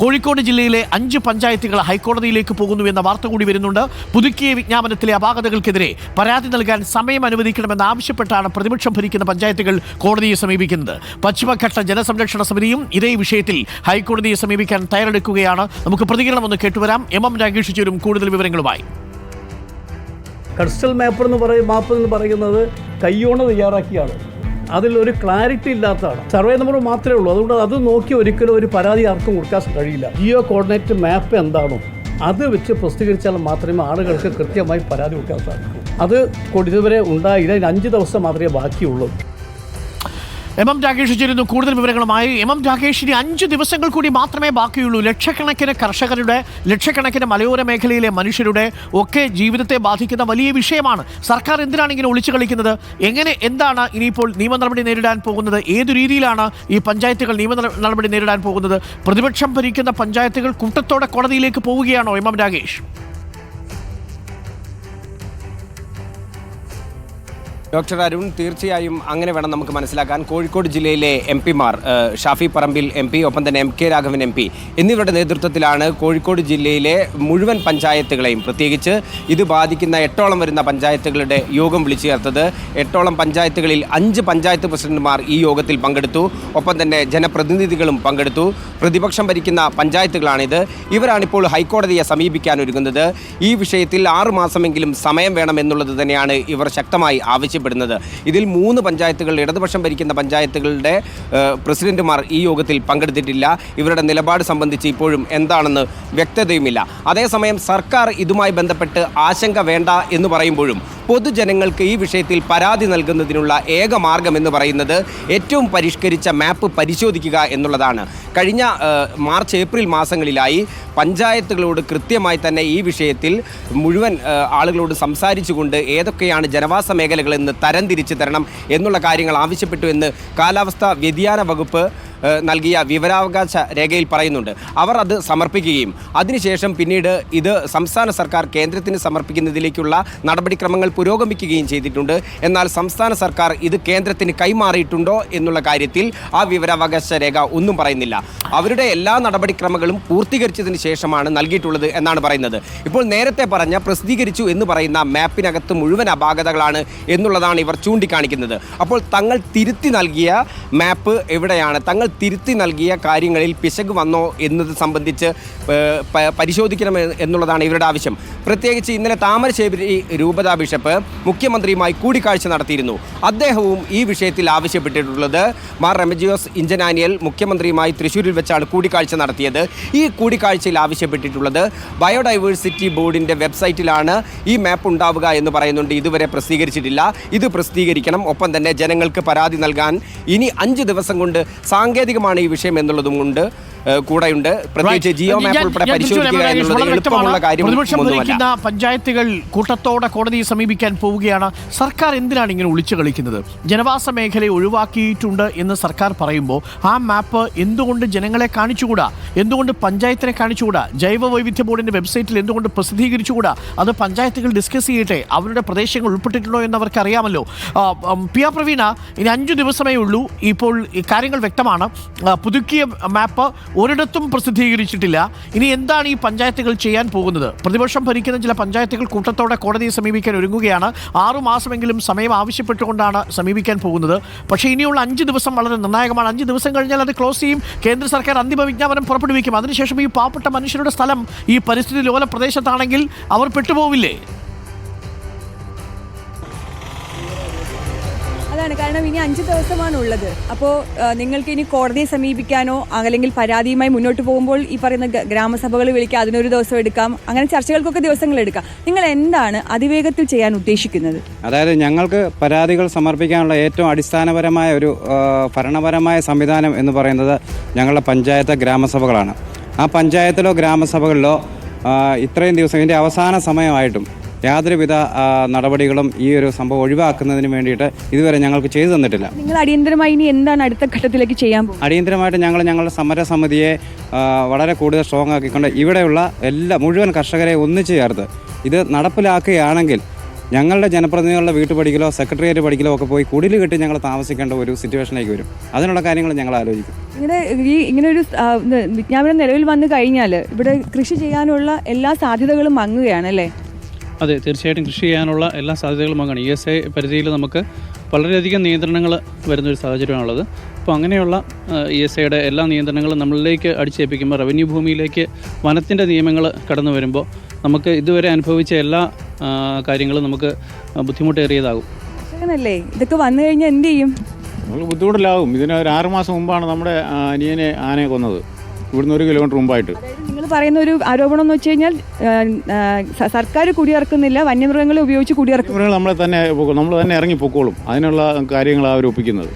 കോഴിക്കോട് ജില്ലയിലെ അഞ്ച് പഞ്ചായത്തുകൾ ഹൈക്കോടതിയിലേക്ക് പോകുന്നു എന്ന വാർത്ത കൂടി വരുന്നുണ്ട്. പുതുക്കിയ വിജ്ഞാപനത്തിലെ അപാകതകൾക്കെതിരെ പരാതി നൽകാൻ സമയം അനുവദിക്കണമെന്ന് ആവശ്യപ്പെട്ടാണ് പ്രതിപക്ഷം ഭരിക്കുന്ന പഞ്ചായത്തുകൾ കോടതിയെ സമീപിക്കുന്നത്. പശ്ചിമഘട്ട ജനസംരക്ഷണ സമിതിയും ഇതേ വിഷയത്തിൽ ഹൈക്കോടതിയെ സമീപിക്കാൻ തയ്യാറെടുക്കുകയാണ്. നമുക്ക് പ്രതികരണം ഒന്ന് കേട്ടുവരാം. എം എം രാകേഷ് കൂടുതൽ വിവരങ്ങളുമായി. കൺസ്റ്റൽ മാപ്പ് എന്ന് പറയും മാപ്പ് എന്ന് പറയുന്നത് കയ്യോണ തയ്യാറാക്കിയാണ്. അതിലൊരു ക്ലാരിറ്റി ഇല്ലാത്തതാണ്. സർവേ നമ്പർ മാത്രമേ ഉള്ളൂ. അതുകൊണ്ട് അത് നോക്കി ഒരിക്കലും ഒരു പരാതി ആർക്കും കൊടുക്കാൻ കഴിയില്ല. ജിയോ കോർഡിനേറ്റ് മാപ്പ് എന്താണോ അത് വെച്ച് പ്രസിദ്ധീകരിച്ചാൽ മാത്രമേ ആളുകൾക്ക് കൃത്യമായി പരാതി കൊടുക്കാൻ സാധിക്കൂ. അത് ഇതുവരെ ഉണ്ടായില്ല. അഞ്ച് ദിവസം മാത്രമേ ബാക്കിയുള്ളൂ. എം എം രാകേഷ് ചേരുന്നു കൂടുതൽ വിവരങ്ങളുമായി എം എം രാകേഷിന് അഞ്ച് ദിവസങ്ങൾ കൂടി മാത്രമേ ബാക്കിയുള്ളൂ. ലക്ഷക്കണക്കിന് കർഷകരുടെ ലക്ഷക്കണക്കിന് മലയോര മേഖലയിലെ മനുഷ്യരുടെ ഒക്കെ ജീവിതത്തെ ബാധിക്കുന്ന വലിയ വിഷയമാണ്. സർക്കാർ എന്തിനാണ് ഇങ്ങനെ ഒളിച്ചു കളിക്കുന്നത്? എങ്ങനെ എന്താണ് ഇനിയിപ്പോൾ നിയമ നടപടി നേരിടാൻ പോകുന്നത്? ഏതു രീതിയിലാണ് ഈ പഞ്ചായത്തുകൾ നിയമ നടപടി നേരിടാൻ പോകുന്നത്? പ്രതിപക്ഷം ഭരിക്കുന്ന പഞ്ചായത്തുകൾ കൂട്ടത്തോടെ കോടതിയിലേക്ക് പോവുകയാണോ M M Rakesh? Doctor Arun തീർച്ചയായും അങ്ങനെ വേണം നമുക്ക് മനസ്സിലാക്കാൻ. കോഴിക്കോട് ജില്ലയിലെ എം പിമാർ ഷാഫി പറമ്പിൽ എം പി ഒപ്പം തന്നെ M K Raghavan M P എന്നിവരുടെ നേതൃത്വത്തിലാണ് കോഴിക്കോട് ജില്ലയിലെ മുഴുവൻ പഞ്ചായത്തുകളെയും പ്രത്യേകിച്ച് ഇത് ബാധിക്കുന്ന എട്ടോളം വരുന്ന പഞ്ചായത്തുകളുടെ യോഗം വിളിച്ചു ചേർത്തത് എട്ടോളം പഞ്ചായത്തുകളിൽ അഞ്ച് പഞ്ചായത്ത് പ്രസിഡന്റുമാർ ഈ യോഗത്തിൽ പങ്കെടുത്തു. ഒപ്പം തന്നെ ജനപ്രതിനിധികളും പങ്കെടുത്തു. പ്രതിപക്ഷം ഭരിക്കുന്ന പഞ്ചായത്തുകളാണിത്. ഇവരാണിപ്പോൾ ഹൈക്കോടതിയെ സമീപിക്കാൻ ഒരുങ്ങുന്നത്. ഈ വിഷയത്തിൽ ആറുമാസമെങ്കിലും സമയം വേണമെന്നുള്ളത് തന്നെയാണ് ഇവർ ശക്തമായി ആവശ്യപ്പെടുന്നത്. ഇതിൽ മൂന്ന് പഞ്ചായത്തുകൾ ഇടതുപക്ഷം ഭരിക്കുന്ന പഞ്ചായത്തുകളുടെ പ്രസിഡന്റുമാർ ഈ യോഗത്തിൽ പങ്കെടുത്തിട്ടില്ല. ഇവരുടെ നിലപാട് സംബന്ധിച്ച് ഇപ്പോഴും എന്താണെന്ന് വ്യക്തതയുമില്ല. അതേസമയം സർക്കാർ ഇതുമായി ബന്ധപ്പെട്ട് ആശങ്ക വേണ്ട എന്ന് പറയുമ്പോഴും പൊതുജനങ്ങൾക്ക് ഈ വിഷയത്തിൽ പരാതി നൽകുന്നതിനുള്ള ഏക മാർഗം എന്ന് പറയുന്നത് ഏറ്റവും പരിഷ്കരിച്ച മാപ്പ് പരിശോധിക്കുക എന്നുള്ളതാണ്. കഴിഞ്ഞ മാർച്ച് ഏപ്രിൽ മാസങ്ങളിലായി പഞ്ചായത്തുകളോട് കൃത്യമായി തന്നെ ഈ വിഷയത്തിൽ മുഴുവൻ ആളുകളോട് സംസാരിച്ചുകൊണ്ട് ഏതൊക്കെയാണ് ജനവാസ മേഖലകളെന്ന് തരംതിരിച്ച് തരണം എന്നുള്ള കാര്യങ്ങൾ ആവശ്യപ്പെട്ടു എന്ന് കാലാവസ്ഥാ വ്യതിയാന വകുപ്പ് നൽകിയ വിവരാവകാശ രേഖയിൽ പറയുന്നുണ്ട്. അവർ അത് സമർപ്പിക്കുകയും അതിനുശേഷം പിന്നീട് ഇത് സംസ്ഥാന സർക്കാർ കേന്ദ്രത്തിന് സമർപ്പിക്കുന്നതിലേക്കുള്ള നടപടിക്രമങ്ങൾ പുരോഗമിക്കുകയും ചെയ്തിട്ടുണ്ട്. എന്നാൽ സംസ്ഥാന സർക്കാർ ഇത് കേന്ദ്രത്തിന് കൈമാറിയിട്ടുണ്ടോ എന്നുള്ള കാര്യത്തിൽ ആ വിവരാവകാശ രേഖ ഒന്നും പറയുന്നില്ല. അവരുടെ എല്ലാ നടപടിക്രമങ്ങളും പൂർത്തീകരിച്ചതിന് ശേഷമാണ് നൽകിയിട്ടുള്ളത് എന്നാണ് പറയുന്നത്. ഇപ്പോൾ നേരത്തെ പറഞ്ഞ പ്രസിദ്ധീകരിച്ചു എന്ന് പറയുന്ന മാപ്പിനകത്ത് മുഴുവൻ അപാകതകളാണ് എന്നുള്ളതാണ് ഇവർ ചൂണ്ടിക്കാണിക്കുന്നത്. അപ്പോൾ തങ്ങൾ തിരുത്തി നൽകിയ മാപ്പ് എവിടെയാണ്? തങ്ങൾ തിരുത്തി നൽകിയ കാര്യങ്ങളിൽ പിശക് വന്നോ എന്നത് സംബന്ധിച്ച് പരിശോധിക്കണം എന്നുള്ളതാണ് ഇവരുടെ ആവശ്യം. പ്രത്യേകിച്ച് ഇന്നലെ താമരശ്ശേരി രൂപതാ ബിഷപ്പ് മുഖ്യമന്ത്രിയുമായി കൂടിക്കാഴ്ച നടത്തിയിരുന്നു. അദ്ദേഹവും ഈ വിഷയത്തിൽ ആവശ്യപ്പെട്ടിട്ടുള്ളത് മാർ റെമജിയോസ് ഇഞ്ചനാനിയൽ മുഖ്യമന്ത്രിയുമായി തൃശ്ശൂരിൽ വെച്ചാണ് കൂടിക്കാഴ്ച നടത്തിയത്. ഈ കൂടിക്കാഴ്ചയിൽ ആവശ്യപ്പെട്ടിട്ടുള്ളത് ബയോഡൈവേഴ്സിറ്റി ബോർഡിന്റെ വെബ്സൈറ്റിലാണ് ഈ മാപ്പ് ഉണ്ടാവുക എന്ന് പറയുന്നുണ്ട്. ഇതുവരെ പ്രസിദ്ധീകരിച്ചിട്ടില്ല. ഇത് പ്രസിദ്ധീകരിക്കണം. ഒപ്പം തന്നെ ജനങ്ങൾക്ക് പരാതി നൽകാൻ ഇനി അഞ്ച് ദിവസം കൊണ്ട് സാങ്കേതികമാണ് ഈ വിഷയം എന്നുള്ളതും കൊണ്ട് കൂടെയുണ്ട്. പ്രത്യേകിച്ച് ജിയോ മാപ്പ് ഉൾപ്പെടെ പരിശോധിക്കുക. എന്നുള്ളത് എളുപ്പമുള്ള കാര്യം പ്രതിപക്ഷം ഭരിക്കുന്ന പഞ്ചായത്തുകൾ കൂട്ടത്തോടെ കോടതിയെ സമീപിക്കാൻ പോവുകയാണ്. സർക്കാർ എന്തിനാണ് ഇങ്ങനെ ഒളിച്ചു കളിക്കുന്നത്? ജനവാസ മേഖലയെ ഒഴിവാക്കിയിട്ടുണ്ട് എന്ന് സർക്കാർ പറയുമ്പോൾ ആ മാപ്പ് എന്തുകൊണ്ട് ജനങ്ങളെ കാണിച്ചുകൂടാ? എന്തുകൊണ്ട് പഞ്ചായത്തിനെ കാണിച്ചുകൂടാ? ജൈവ വൈവിധ്യ ബോർഡിന്റെ വെബ്സൈറ്റിൽ എന്തുകൊണ്ട് പ്രസിദ്ധീകരിച്ചുകൂടാ? അത് പഞ്ചായത്തുകൾ ഡിസ്കസ് ചെയ്യട്ടെ. അവരുടെ പ്രദേശങ്ങൾ ഉൾപ്പെട്ടിട്ടുണ്ടോ എന്ന് അവർക്ക് അറിയാമല്ലോ പി ആർ പ്രവീണ ഇനി അഞ്ചു ദിവസമേ ഉള്ളൂ. ഇപ്പോൾ കാര്യങ്ങൾ വ്യക്തമാണ്. പുതുക്കിയ മാപ്പ് ഒരിടത്തും പ്രസിദ്ധീകരിച്ചിട്ടില്ല. ഇനി എന്താണ് ഈ പഞ്ചായത്തുകൾ ചെയ്യാൻ പോകുന്നത്? പ്രതിപക്ഷം ഭരിക്കുന്ന ചില പഞ്ചായത്തുകൾ കൂട്ടത്തോടെ കോടതിയെ സമീപിക്കാൻ ഒരുങ്ങുകയാണ്. ആറുമാസമെങ്കിലും സമയം ആവശ്യപ്പെട്ടുകൊണ്ടാണ് സമീപിക്കാൻ പോകുന്നത്. പക്ഷേ ഇനിയുള്ള അഞ്ച് ദിവസം വളരെ നിർണായകമാണ്. അഞ്ച് ദിവസം കഴിഞ്ഞാൽ അത് ക്ലോസ് ചെയ്യും. കേന്ദ്ര സർക്കാർ അന്തിമ വിജ്ഞാപനം പുറപ്പെടുവിക്കും. അതിനുശേഷം ഈ പാവപ്പെട്ട മനുഷ്യരുടെ സ്ഥലം ഈ പരിസ്ഥിതി ലോല പ്രദേശത്താണെങ്കിൽ അവർ പെട്ടുപോവില്ലേ? അതാണ് കാരണം ഇനി അഞ്ച് ദിവസമാണ് ഉള്ളത് അപ്പോൾ നിങ്ങൾക്ക് ഇനി കോടതിയെ സമീപിക്കാനോ അല്ലെങ്കിൽ പരാതിയുമായി മുന്നോട്ട് പോകുമ്പോൾ ഈ പറയുന്ന ഗ്രാമസഭകൾ വിളിക്കുക അതിനൊരു ദിവസം എടുക്കാം അങ്ങനെ ചർച്ചകൾക്കൊക്കെ ദിവസങ്ങൾ എടുക്കാം. നിങ്ങൾ എന്താണ് അതിവേഗത്തിൽ ചെയ്യാൻ ഉദ്ദേശിക്കുന്നത്? അതായത് ഞങ്ങൾക്ക് പരാതികൾ സമർപ്പിക്കാനുള്ള ഏറ്റവും അടിസ്ഥാനപരമായ ഒരു ഭരണപരമായ സംവിധാനം എന്ന് പറയുന്നത് ഞങ്ങളുടെ പഞ്ചായത്ത് ഗ്രാമസഭകളാണ്. ആ പഞ്ചായത്തിലോ ഗ്രാമസഭകളിലോ ഇത്രയും ദിവസം ഇതിന്റെ അവസാന സമയമായിട്ടും യാതൊരുവിധ നടപടികളും ഈ ഒരു സംഭവം ഒഴിവാക്കുന്നതിന് വേണ്ടിയിട്ട് ഇതുവരെ ഞങ്ങൾക്ക് ചെയ്തു തന്നിട്ടില്ല. നിങ്ങൾ അടിയന്തരമായി ഇനി എന്താണ് അടുത്ത ഘട്ടത്തിലേക്ക് ചെയ്യാൻ അടിയന്തരമായിട്ട് ഞങ്ങൾ ഞങ്ങളുടെ സമരസമിതിയെ വളരെ കൂടുതൽ സ്ട്രോങ് ആക്കിക്കൊണ്ട് ഇവിടെയുള്ള എല്ലാ മുഴുവൻ കർഷകരെ ഒന്നിച്ചു ചേർത്ത് ഇത് നടപ്പിലാക്കുകയാണെങ്കിൽ ഞങ്ങളുടെ ജനപ്രതിനിധികളുടെ വീട്ടു പഠിക്കലോ സെക്രട്ടേറിയറ്റ് പഠിക്കലോ ഒക്കെ പോയി കുടിൽ കെട്ടി ഞങ്ങൾ താമസിക്കേണ്ട ഒരു സിറ്റുവേഷനിലേക്ക് വരും. അതിനുള്ള കാര്യങ്ങൾ ഞങ്ങൾ ആലോചിക്കും. ഇങ്ങനെ ഈ ഇങ്ങനെ ഒരു വിജ്ഞാപനം നിലവിൽ വന്നു കഴിഞ്ഞാൽ ഇവിടെ കൃഷി ചെയ്യാനുള്ള എല്ലാ സാധ്യതകളും മങ്ങുകയാണ് അല്ലേ? അതെ തീർച്ചയായിട്ടും കൃഷി ചെയ്യാനുള്ള എല്ലാ സാധ്യതകളും അങ്ങനെ ഇ എസ് ഐ പരിധിയിൽ നമുക്ക് വളരെയധികം നിയന്ത്രണങ്ങൾ വരുന്നൊരു സാഹചര്യമാണുള്ളത്. അപ്പോൾ അങ്ങനെയുള്ള ഇ എസ് ഐയുടെ എല്ലാ നിയന്ത്രണങ്ങളും നമ്മളിലേക്ക് അടിച്ചേൽപ്പിക്കുമ്പോൾ റവന്യൂ ഭൂമിയിലേക്ക് വനത്തിന്റെ നിയമങ്ങൾ കടന്നു വരുമ്പോൾ നമുക്ക് ഇതുവരെ അനുഭവിച്ച എല്ലാ കാര്യങ്ങളും നമുക്ക് ബുദ്ധിമുട്ടേറിയതാകും. ഇതൊക്കെ വന്നു കഴിഞ്ഞാൽ എന്ത് ചെയ്യും? നമ്മൾ ബുദ്ധിമുട്ടിലാകും. ഇതിന് ഒരു ആറ് മാസം മുമ്പാണ് നമ്മുടെ അനിയനെ ആനയെ കൊന്നത്. ഇവിടുന്ന് ഒരു കിലോമീറ്റർ മുമ്പായിട്ട്. നിങ്ങൾ പറയുന്ന ഒരു ആരോപണം എന്ന് വെച്ച് കഴിഞ്ഞാൽ സർക്കാർ കുടിയിറക്കുന്നില്ല വന്യമൃഗങ്ങളെ ഉപയോഗിച്ച് കുടിയിറക്കും. മൃഗങ്ങൾ നമ്മളെ തന്നെ നമ്മൾ തന്നെ ഇറങ്ങി പൊക്കോളും. അതിനുള്ള കാര്യങ്ങളാണ് അവർ ഒപ്പിക്കുന്നത്.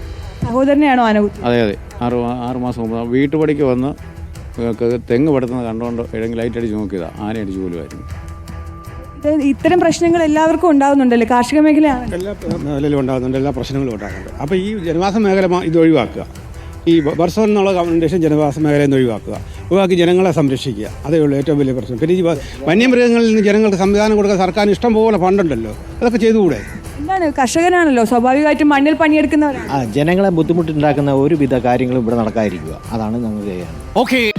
സഹോദരനെയാണോ ആനകുത്തി? അതെ അതെ. ആറ് ആറ് മാസം മുമ്പ് വീട്ടുപടിക്ക് വന്ന് തെങ്ങ് പടുത്തുന്നത് കണ്ടുകൊണ്ട് ഏതെങ്കിലും ലൈറ്റ് അടിച്ച് നോക്കിയതാണ് ആന അടിച്ച് പോലുമായിരുന്നു ഇത് ഇത്തരം പ്രശ്നങ്ങൾ എല്ലാവർക്കും ഉണ്ടാകുന്നുണ്ടല്ലേ കാർഷിക മേഖലയാണ്. എല്ലാ മേഖലയിലും ഉണ്ടാകുന്നുണ്ട് എല്ലാ പ്രശ്നങ്ങളും ഉണ്ടാകുന്നുണ്ട്. അപ്പോൾ ഈ ജനവാസ മേഖല ഇത് ഒഴിവാക്കുക. ഈ വർഷം എന്നുള്ള കമ്മൻഡേഷൻ ജനവാസ മേഖലയിൽ നിന്ന് ഒഴിവാക്കുക. ഒഴിവാക്കി ജനങ്ങളെ സംരക്ഷിക്കുക. അതേ ഉള്ളൂ ഏറ്റവും വലിയ പ്രശ്നം. പിന്നെ ഈ വന്യമൃഗങ്ങളിൽ നിന്ന് ജനങ്ങൾക്ക് സംവിധാനം കൊടുക്കാൻ സർക്കാർ ഇഷ്ടം പോലെ ഫണ്ടുണ്ടല്ലോ. അതൊക്കെ ചെയ്തുകൂടെ? എന്താണ്? കർഷകനാണല്ലോ. സ്വാഭാവികമായിട്ടും മണ്ണിൽ പണിയെടുക്കുന്നവരാണ്. ജനങ്ങളെ ബുദ്ധിമുട്ടുണ്ടാക്കുന്ന ഒരുവിധ കാര്യങ്ങളും ഇവിടെ നടക്കാതിരിക്കുക. അതാണ് ഞങ്ങൾ ചെയ്യാൻ ഓക്കെ